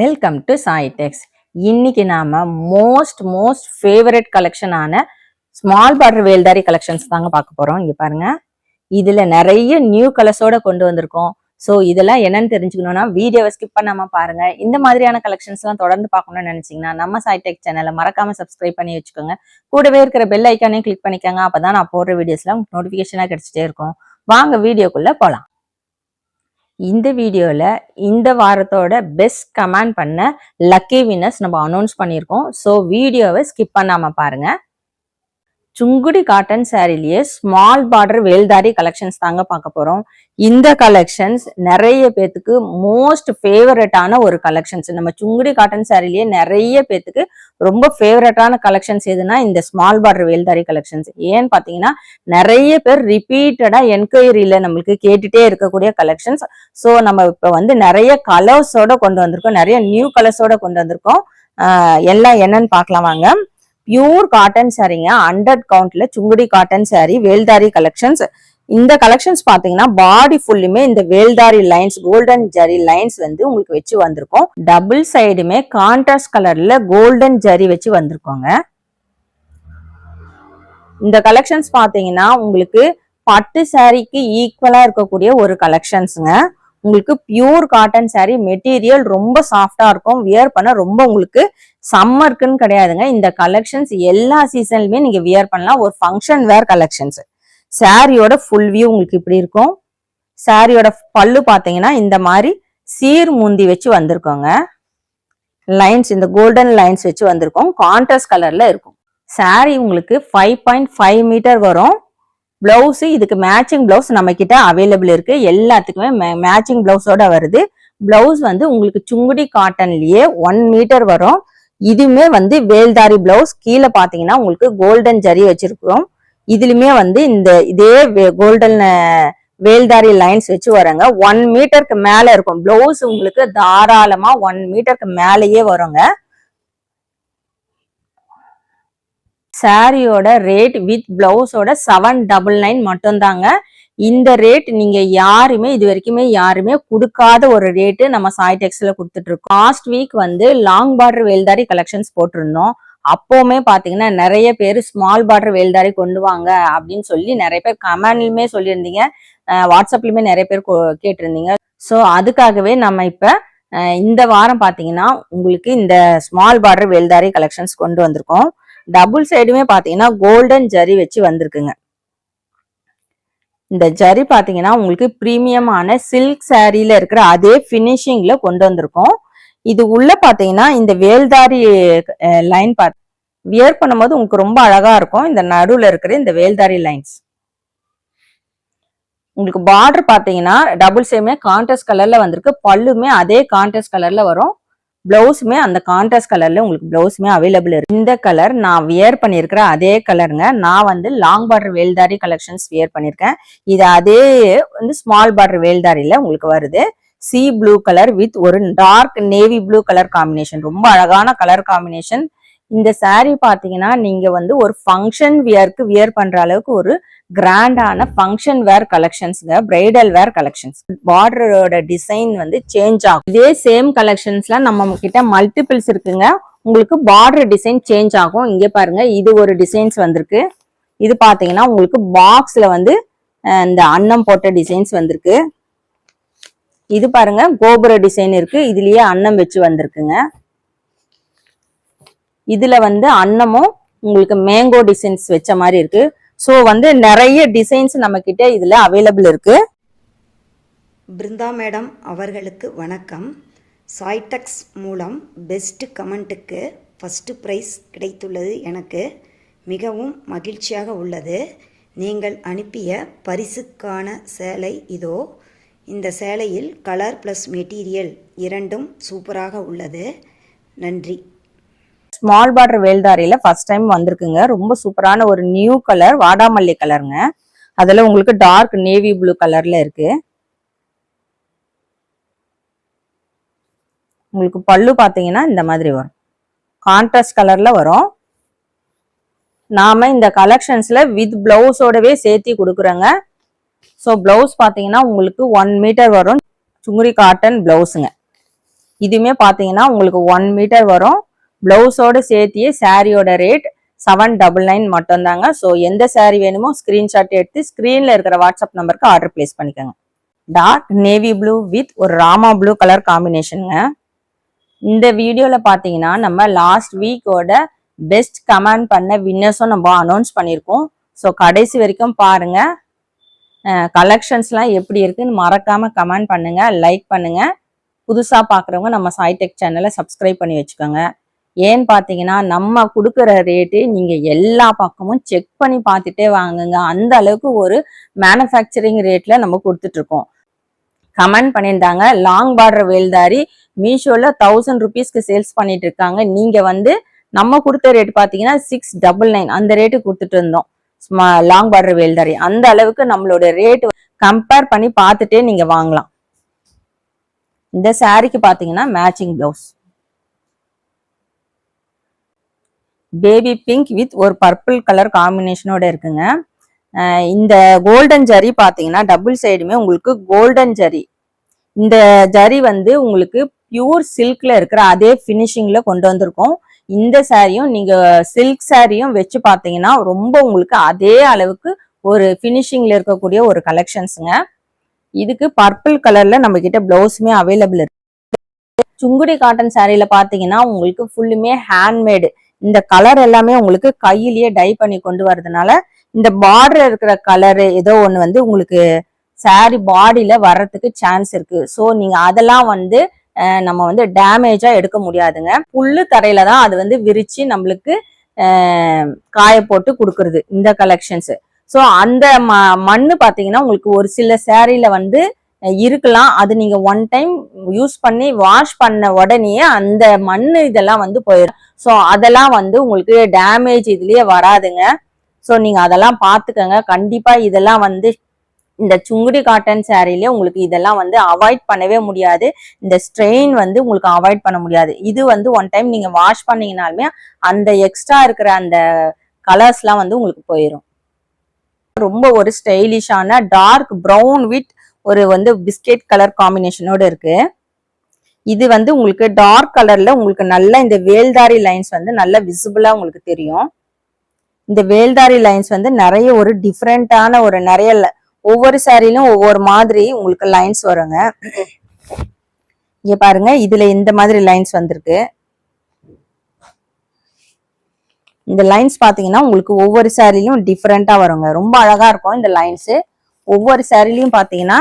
Welcome to Saitex இன்னைக்கு நாம most most favourite கலெக்ஷனான ஸ்மால் பார்டர் வேல்தாரி கலெக்ஷன்ஸ் தாங்க பார்க்க போறோம். இங்க பாருங்க. இதுல நிறைய நியூ கலர்ஸோட கொண்டு வந்திருக்கோம். ஸோ இதெல்லாம் என்னன்னு தெரிஞ்சுக்கணும்னா வீடியோவை ஸ்கிப் பண்ணாம பாருங்க. இந்த மாதிரியான கலெக்ஷன்ஸ்லாம் தொடர்ந்து பார்க்கணும்னு நினைச்சீங்கன்னா நம்ம சாய்டெக் சேனலை மறக்காம சப்ஸ்கிரைப் பண்ணி வச்சுக்கோங்க. கூடவே இருக்கிற பெல் ஐக்கானே கிளிக் பண்ணிக்கோங்க. அப்பதான் நான் போடுற வீடியோஸ்லாம் நோட்டிபிகேஷனா கிடைச்சிட்டே இருக்கும். வாங்க வீடியோக்குள்ள போலாம். இந்த வீடியோவில் இந்த வாரத்தோட பெஸ்ட் கமெண்ட் பண்ண லக்கி வினர்ஸ் நம்ம அனௌன்ஸ் பண்ணியிருக்கோம். ஸோ வீடியோவை ஸ்கிப் பண்ணாமல் பாருங்கள் சுங்குடி காட்டன் சாரிலேயே ஸ்மால் பார்டர் வேல்தாரி கலெக்ஷன்ஸ் தாங்க பார்க்க போகிறோம் இந்த கலெக்ஷன்ஸ் நிறைய பேத்துக்கு மோஸ்ட் ஃபேவரட்டான ஒரு கலெக்ஷன்ஸ் நம்ம சுங்குடி காட்டன் சாரிலேயே நிறைய பேத்துக்கு ரொம்ப ஃபேவரட்டான கலெக்ஷன்ஸ் எதுனா இந்த ஸ்மால் பார்டர் வேல்தாரி கலெக்ஷன்ஸ் ஏன்னு பார்த்தீங்கன்னா நிறைய பேர் ரிப்பீட்டடாக என்கொயரியில் நம்மளுக்கு கேட்டுட்டே இருக்கக்கூடிய கலெக்ஷன்ஸ் ஸோ நம்ம இப்போ வந்து நிறைய கலர்ஸோட கொண்டு வந்திருக்கோம். நிறைய நியூ கலர்ஸோட கொண்டு வந்திருக்கோம். எல்லாம் என்னன்னு பார்க்கலாம் வாங்க. பியூர் காட்டன் சாரீங்க hundred கவுண்ட்ல Sungudi cotton saree Veldhari collections இந்த கலெக்ஷன்ஸ் பாத்தீங்கன்னா பாடி ஃபுல்லுமே இந்த Veldhari lines golden zari lines வந்து உங்களுக்கு வச்சு வந்திருக்கோம். டபுள் சைடுமே கான்ட்ராஸ்ட் கலர்ல கோல்டன் ஜரி வச்சு வந்திருக்கோங்க. இந்த கலெக்ஷன்ஸ் பாத்தீங்கன்னா உங்களுக்கு பட்டு சாரிக்கு ஈக்குவலா இருக்கக்கூடிய ஒரு கலெக்ஷன்ஸுங்க உங்களுக்கு பியூர் காட்டன் saree மெட்டீரியல் ரொம்ப சாஃப்டா இருக்கும். வியர் பண்ண ரொம்ப உங்களுக்கு சம்மருக்குன்னு கிடையாதுங்க. இந்த கலெக்ஷன்ஸ் எல்லா சீசன்லயுமே நீங்க வியர் பண்ணலாம். ஒரு ஃபங்க்ஷன் வேர் கலெக்ஷன்ஸ் சாரியோட ஃபுல் வியூ உங்களுக்கு இப்படி இருக்கும். சாரியோட பல்லு பார்த்தீங்கன்னா இந்த மாதிரி சீர் முந்தி வச்சு வந்திருக்கோங்க. லைன்ஸ் இந்த கோல்டன் லைன்ஸ் வச்சு வந்திருக்கோம். கான்ட்ராஸ்ட் கலர்ல இருக்கும். சாரி உங்களுக்கு ஃபைவ் பாயிண்ட் ஃபைவ் மீட்டர் வரும். பிளவுஸ் இதுக்கு மேட்சிங் பிளவுஸ் நம்ம கிட்ட அவைலபிள் இருக்கு. எல்லாத்துக்குமே மேட்சிங் பிளவுஸோட வருது. பிளவுஸ் வந்து உங்களுக்கு சுங்குடி காட்டன்லயே ஒன் மீட்டர் வரும். இதுவுமே வந்து வேல்தாரி பிளவுஸ் கீழே பாத்தீங்கன்னா உங்களுக்கு கோல்டன் ஜரி வச்சிருக்கோம். இதுலயுமே வந்து இந்த இதே கோல்டன் வேல்தாரி லைன்ஸ் வச்சு வராங்க. ஒன் மீட்டருக்கு மேல இருக்கும். பிளவுஸ் உங்களுக்கு தாராளமா ஒன் மீட்டருக்கு மேலேயே வருங்க. சாரியோட ரேட் வித் பிளவுஸோட செவன் டபுள் நைன் மட்டும்தாங்க. இந்த ரேட் நீங்க யாருமே இது வரைக்குமே யாருமே கொடுக்காத ஒரு ரேட்டு நம்ம சாய் டெக்ஸ்ல கொடுத்துட்டு இருக்கோம். லாஸ்ட் வீக் வந்து லாங் பார்டர் வேல்தாரி கலெக்ஷன்ஸ் போட்டிருந்தோம். அப்போவுமே பாத்தீங்கன்னா நிறைய பேர் ஸ்மால் பார்டர் வேல்தாரி கொண்டு வாங்க அப்படின்னு சொல்லி நிறைய பேர் கமெண்ட்லயுமே சொல்லியிருந்தீங்க. வாட்ஸ்அப்லையுமே வாட்ஸ்அப்லயுமே நிறைய பேர் கேட்டிருந்தீங்க. ஸோ அதுக்காகவே நம்ம இப்ப இந்த வாரம் பாத்தீங்கன்னா உங்களுக்கு இந்த ஸ்மால் பார்டர் வேல்தாரி கலெக்ஷன்ஸ் கொண்டு வந்திருக்கோம். டபுள் சைடுமே பாத்தீங்கன்னா கோல்டன் ஜரி வச்சு வந்திருக்குங்க. இந்த ஜரி பாத்தீங்கன்னா உங்களுக்கு பிரீமியமான சில்க் சாரியில இருக்கிற அதே ஃபினிஷிங்கில் கொண்டு வந்திருக்கோம். இது உள்ள பாத்தீங்கன்னா இந்த வேல்தாரி லைன் பார்த்து வியர் பண்ணும்போது உங்களுக்கு ரொம்ப அழகா இருக்கும். இந்த நடுவுல இருக்கிற இந்த வேல்தாரி லைன்ஸ் உங்களுக்கு பார்டர் பாத்தீங்கன்னா டபுள் சேமே கான்ட்ராஸ்ட் கலர்ல வந்திருக்கு. பல்லுமே அதே கான்ட்ராஸ்ட் கலர்ல வரும். பிளவுஸுமே அந்த கான்ட்ராஸ்ட் கலர்ல உங்களுக்கு பிளவுஸுமே அவைலபிள் இருக்கு. இந்த கலர் நான் வியர் பண்ணியிருக்கிற அதே கலருங்க நான் வந்து long border Veldhari collections wear பண்ணியிருக்கேன். இது அதே வந்து ஸ்மால் பார்டர் வேல்தாரியில உங்களுக்கு வருது. சி ப்ளூ கலர் வித் ஒரு dark navy blue colour combination ரொம்ப அழகான கலர் காம்பினேஷன் இந்த சாரீ பார்த்தீங்கன்னா நீங்க வந்து ஒரு ஃபங்க்ஷன் வியர்க்கு வியர் பண்ற அளவுக்கு ஒரு கிராண்டான ஃபங்க்ஷன் வேர் கலெக்ஷன்ஸ்ங்க பிரைடல் வேர் கலெக்ஷன்ஸ் பார்டரோட டிசைன் வந்து சேஞ்ச் ஆகும். இதே சேம் கலெக்ஷன்ஸ்லாம் நம்ம கிட்ட மல்டிபிள்ஸ் இருக்குங்க. உங்களுக்கு பார்டர் டிசைன் சேஞ்ச் ஆகும். இங்கே பாருங்க இது ஒரு டிசைன்ஸ் வந்திருக்கு. இது பார்த்தீங்கன்னா உங்களுக்கு பாக்ஸ்ல வந்து இந்த அன்னம் போட்ட டிசைன்ஸ் வந்திருக்கு. இது பாருங்க கோபுர டிசைன் இருக்கு. இதுலயே அன்னம் வச்சு வந்திருக்குங்க. இதுல வந்து அன்னமும் உங்களுக்கு மேங்கோ டிசைன்ஸ் வச்ச மாதிரி இருக்கு. ஸோ வந்து நிறைய டிசைன்ஸ் நம்ம கிட்ட இதுல அவைலபிள் இருக்கு. பிருந்தா மேடம் அவர்களுக்கு வணக்கம். சாய்டெக்ஸ் மூலம் பெஸ்ட் கமெண்ட்டுக்கு ஃபஸ்ட்டு ப்ரைஸ் கிடைத்துள்ளது எனக்கு. மிகவும் மகிழ்ச்சியாக உள்ளது. நீங்கள் அனுப்பிய பரிசுக்கான சேலை இதோ. இந்த சேலையில் கலர் ப்ளஸ் மெட்டீரியல் இரண்டும் சூப்பராக உள்ளது. நன்றி. ஸ்மால் பார்டர் வேல்தாரியில் ஃபர்ஸ்ட் டைம் வந்திருக்குங்க. ரொம்ப சூப்பரான ஒரு நியூ கலர் வாடாமல்லி கலருங்க அதில் உங்களுக்கு டார்க் நேவி ப்ளூ கலரில் இருக்கு. உங்களுக்கு பல்லு பார்த்தீங்கன்னா இந்த மாதிரி வரும். கான்ட்ராஸ்ட் கலரில் வரும். நாம இந்த கலெக்ஷன்ஸில் வித் பிளவுஸோடவே சேர்த்தி கொடுக்குறோங்க. ஸோ பிளவுஸ் பார்த்தீங்கன்னா உங்களுக்கு ஒன் மீட்டர் வரும். சுங்குரி காட்டன் பிளவுஸுங்க இதுவுமே பார்த்தீங்கன்னா உங்களுக்கு ஒன் மீட்டர் வரும். பிளவுஸோட சேர்த்தியே சாரியோட ரேட் செவன் டபுள் நைன் மட்டும்தாங்க. ஸோ எந்த saree வேணுமோ ஸ்க்ரீன்ஷாட் எடுத்து ஸ்க்ரீனில் இருக்கிற வாட்ஸ்அப் நம்பருக்கு ஆர்டர் பிளேஸ் பண்ணிக்கோங்க. டார்க் நேவி ப்ளூ வித் ஒரு ராமா ப்ளூ கலர் காம்பினேஷனுங்க இந்த வீடியோவில் பார்த்தீங்கன்னா நம்ம லாஸ்ட் வீக்கோட பெஸ்ட் கமெண்ட் பண்ண வின்னர்ஸும் நம்ம அனௌன்ஸ் பண்ணியிருக்கோம். ஸோ கடைசி வரைக்கும் பாருங்கள் கலெக்ஷன்ஸ்லாம் எப்படி இருக்குன்னு மறக்காமல் கமெண்ட் பண்ணுங்கள் லைக் பண்ணுங்கள் புதுசாக பார்க்குறவங்க நம்ம சாய்டெக் சேனலை சப்ஸ்கிரைப் பண்ணி வச்சுக்கோங்க. ஏன்னு பார்த்தீங்கன்னா நம்ம கொடுக்குற ரேட்டு நீங்கள் எல்லா பக்கமும் செக் பண்ணி பார்த்துட்டே வாங்குங்க. அந்த அளவுக்கு ஒரு மேனுஃபேக்சரிங் ரேட்டில் நம்ம கொடுத்துட்ருக்கோம். கமெண்ட் பண்ணியிருந்தாங்க லாங் பார்டர் வேல்தாரி மீஷோவில் தௌசண்ட் ருபீஸ்க்கு சேல்ஸ் பண்ணிட்டு இருக்காங்க. நீங்கள் வந்து நம்ம கொடுத்த ரேட் பார்த்தீங்கன்னா சிக்ஸ் டபுள் நைன் அந்த ரேட்டு கொடுத்துட்டு இருந்தோம். லாங் பார்டர் வேல்தாரி அந்த அளவுக்கு நம்மளோட ரேட் கம்பேர் பண்ணி பார்த்துட்டே நீங்க வாங்கலாம். இந்த சாரிக்கு பாத்தீங்கன்னா matching blouse baby pink with ஒரு பர்பிள் கலர் காம்பினேஷனோட இருக்குங்க. இந்த கோல்டன் ஜரி பாத்தீங்கன்னா டபுள் சைடுமே உங்களுக்கு கோல்டன் ஜரி இந்த ஜரி வந்து உங்களுக்கு பியூர் சில்க்ல இருக்கிற அதே ஃபினிஷிங்ல கொண்டு வந்திருக்கோம். இந்த சாரியும் நீங்க சில்க் சாரியும் வச்சு பாத்தீங்கன்னா ரொம்ப உங்களுக்கு அதே அளவுக்கு ஒரு ஃபினிஷிங்ல இருக்கக்கூடிய ஒரு கலெக்ஷன்ஸுங்க இதுக்கு பர்பிள் கலர்ல நம்ம கிட்ட பிளவுஸுமே அவைலபிள் இருக்கு. சுங்குடி காட்டன் சாரியில பாத்தீங்கன்னா உங்களுக்கு ஃபுல்லுமே ஹேண்ட்மேடு இந்த கலர் எல்லாமே உங்களுக்கு கையிலேயே டை பண்ணி கொண்டு வரதுனால இந்த பார்டர் இருக்கிற கலரு ஏதோ ஒன்று வந்து உங்களுக்கு சாரி பாடியில வர்றதுக்கு சான்ஸ் இருக்கு. ஸோ நீங்க அதெல்லாம் வந்து நம்ம வந்து டேமேஜா எடுக்க முடியாதுங்க. புல்லு தரையில தான் அது வந்து விரிச்சு நம்மளுக்கு காய போட்டு கொடுக்கறது இந்த கலெக்ஷன்ஸ் ஸோ அந்த ம மண்ணு பார்த்தீங்கன்னா உங்களுக்கு ஒரு சில சேரீல வந்து இருக்கலாம். அது நீங்க ஒன் டைம் யூஸ் பண்ணி வாஷ் பண்ண உடனே அந்த மண் இதெல்லாம் வந்து போயிடும் ஸோ அதெல்லாம் வந்து உங்களுக்கு டேமேஜ் இதுலயே வராதுங்க. ஸோ நீங்க அதெல்லாம் பார்த்துக்கங்க கண்டிப்பா இதெல்லாம் வந்து இந்த சுங்குடி காட்டன் சாரிலே உங்களுக்கு இதெல்லாம் வந்து அவாய்ட் பண்ணவே முடியாது. இந்த ஸ்ட்ரெயின் வந்து உங்களுக்கு அவாய்ட் பண்ண முடியாது. இது வந்து ஒன் டைம் நீங்க வாஷ் பண்ணீங்கனாலுமே அந்த எக்ஸ்ட்ரா இருக்கிற அந்த கலர்ஸ்லாம் வந்து உங்களுக்கு போயிடும் ரொம்ப ஒரு ஸ்டைலிஷான டார்க் ப்ரௌன் வித் ஒரு வந்து பிஸ்கெட் கலர் காம்பினேஷனோட இருக்கு. இது வந்து உங்களுக்கு டார்க் கலர்ல உங்களுக்கு நல்ல இந்த வேல்தாரி லைன்ஸ் வந்து நல்ல விசிபிளா உங்களுக்கு தெரியும். இந்த வேல்தாரி லைன்ஸ் வந்து நிறைய ஒரு டிஃப்ரெண்டான ஒரு நிறைய ஒவ்வொரு சாரிலும் ஒவ்வொரு மாதிரி உங்களுக்கு லைன்ஸ் வருங்க. இங்க பாருங்க இதுல இந்த மாதிரி லைன்ஸ் வந்திருக்கு. இந்த லைன்ஸ் பாத்தீங்கன்னா உங்களுக்கு ஒவ்வொரு சாரிலையும் டிஃப்ரெண்டா வருங்க. ரொம்ப அழகா இருக்கும் இந்த லைன்ஸ் ஒவ்வொரு சாரிலையும் பாத்தீங்கன்னா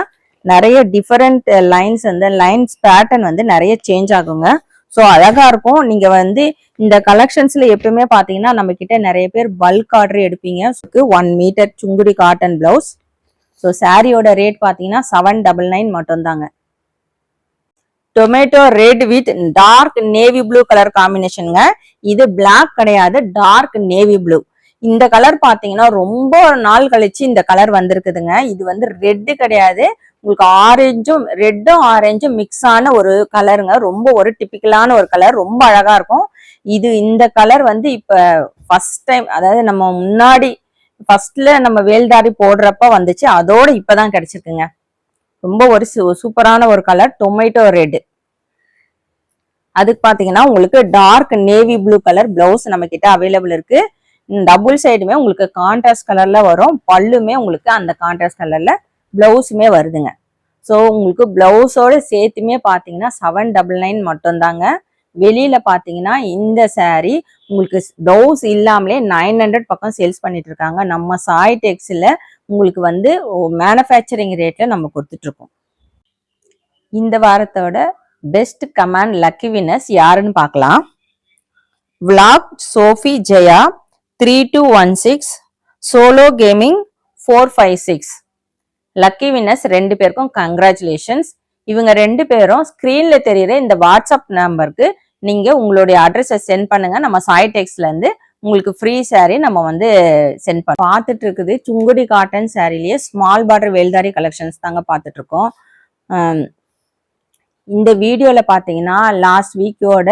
நிறைய டிஃபரெண்ட் லைன்ஸ் வந்து லைன்ஸ் பேட்டர்ன் வந்து நிறைய சேஞ்ச் ஆகுங்க. ஸோ அழகா இருக்கும். நீங்க வந்து இந்த கலெக்ஷன்ஸ்ல எப்பவுமே பாத்தீங்கன்னா நம்ம கிட்ட நிறைய பேர் பல்க் ஆர்டர் எடுப்பீங்க. One metre Sungudi cotton blouse so சாரியோட ரேட் பார்த்தீங்கன்னா செவன் டபுள் நைன் மட்டும்தாங்க. Tomato red with dark navy blue colour காம்பினேஷனுங்க இது பிளாக் கிடையாது டார்க் நேவி ப்ளூ இந்த கலர் பார்த்தீங்கன்னா ரொம்ப நாள் கழிச்சு இந்த கலர் வந்திருக்குதுங்க. இது வந்து ரெட்டு கிடையாது. உங்களுக்கு ஆரஞ்சும் ரெட்டும் ஆரஞ்சும் மிக்ஸ் ஆன ஒரு கலருங்க ரொம்ப ஒரு டிப்பிக்கலான ஒரு கலர் ரொம்ப அழகா இருக்கும். இது இந்த கலர் வந்து இப்ப ஃபர்ஸ்ட் டைம் அதாவது நம்ம முன்னாடி ஃபர்ஸ்ட்ல நம்ம வேல்தாரி போடுறப்ப வந்துச்சு. அதோட இப்பதான் கிடைச்சிருக்குங்க. ரொம்ப ஒரு சூ- சூப்பரான ஒரு கலர் டொமேட்டோ ரெட் அதுக்கு பாத்தீங்கன்னா உங்களுக்கு dark navy blue colour blouse நம்ம கிட்ட அவைலபிள் இருக்கு. டபுள் சைடுமே உங்களுக்கு கான்ட்ராஸ்ட் கலர்ல வரும். பல்லுமே உங்களுக்கு அந்த கான்ட்ராஸ்ட் கலர்ல பிளவுஸுமே வருதுங்க. ஸோ உங்களுக்கு பிளவுஸோட சேர்த்துமே பார்த்தீங்கன்னா செவன் டபுள் நைன் மட்டும்தாங்க. வெளியில பாத்தீங்கன்னா இந்த saree உங்களுக்கு பிளவுஸ் இல்லாமலே நைன் ஹண்ட்ரட் பக்கம் சேல்ஸ் பண்ணிட்டு இருக்காங்க நம்ம சாய் டெக்ஸ்ல உங்களுக்கு வந்து மேனுஃபேக்சரிங் ரேட்ல நம்ம கொடுத்துட்டு இருக்கோம் இந்த வாரத்தோட பெஸ்ட் கமாண்ட் லக்கி வினஸ் யாருன்னு பார்க்கலாம் vlog Sophie Jaya three two one six solo gaming four five six lucky winners ரெண்டு பேருக்கும் கங்க்ராச்சுலேஷன்ஸ் இவங்க ரெண்டு பேரும் ஸ்க்ரீன்ல தெரியுற இந்த வாட்ஸ்அப் நம்பருக்கு நீங்க உங்களுடைய அட்ரஸை சென்ட் பண்ணுங்க. நம்ம சாய் டெக்ஸ்ல இருந்து உங்களுக்கு ஃப்ரீ saree நம்ம வந்து சென்ட் பண்ண பார்த்துட்டு இருக்குது. சுங்குடி காட்டன் சாரிலேயே ஸ்மால் பார்டர் வேல்தாரி கலெக்ஷன்ஸ் தாங்க பார்த்துட்டு இருக்கோம் இந்த வீடியோல பாத்தீங்கன்னா லாஸ்ட் வீக்கோட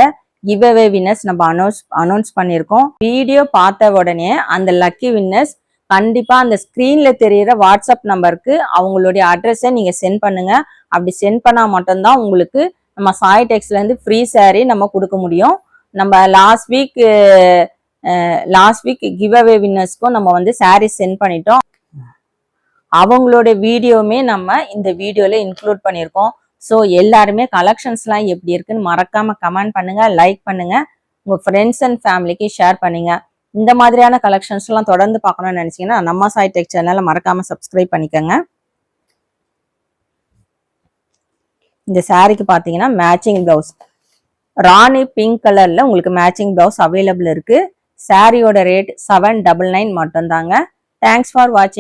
கிவ்அவே வின்னர்ஸ் நம்ம அனௌன்ஸ் அனௌன்ஸ் பண்ணியிருக்கோம். வீடியோ பார்த்த உடனே அந்த லக்கி வின்னர்ஸ் கண்டிப்பா அந்த ஸ்கிரீன்ல தெரியிற வாட்ஸ்அப் நம்பருக்கு அவங்களுடைய அட்ரஸை நீங்க சென்ட் பண்ணுங்க. அப்படி சென்ட் பண்ணா மட்டும்தான் உங்களுக்கு நம்ம சாய் டெக்ஸ்ல இருந்து ஃப்ரீ சாரீ நம்ம கொடுக்க முடியும். நம்ம last week last week giveaway வின்னர்ஸ்க்கும் நம்ம வந்து சாரீ சென்ட் பண்ணிட்டோம். அவங்களோட வீடியோவுமே நம்ம இந்த வீடியோல இன்க்ளூட் பண்ணியிருக்கோம். ஸோ எல்லாருமே கலெக்ஷன்ஸ்லாம் எப்படி இருக்குன்னு மறக்காம கமெண்ட் பண்ணுங்க லைக் பண்ணுங்க. உங்க ஃப்ரெண்ட்ஸ் அண்ட் ஃபேமிலிக்கு ஷேர் பண்ணுங்க. இந்த மாதிரியான கலெக்ஷன்ஸ் எல்லாம் தொடர்ந்து பார்க்கணும்னு நினைச்சீங்கன்னா நம்ம சாய் டெக் சேனலை மறக்காம சப்ஸ்கிரைப் பண்ணிக்கோங்க. இந்த சாரிக்கு பார்த்தீங்கன்னா மேட்சிங் பிளவுஸ் ராணி பிங்க் கலர்ல உங்களுக்கு மேட்சிங் பிளவுஸ் அவைலபிள் இருக்கு. சாரியோட ரேட் செவன் டபுள் நைன் மட்டும்தாங்க. தேங்க்ஸ் ஃபார் வாட்சிங்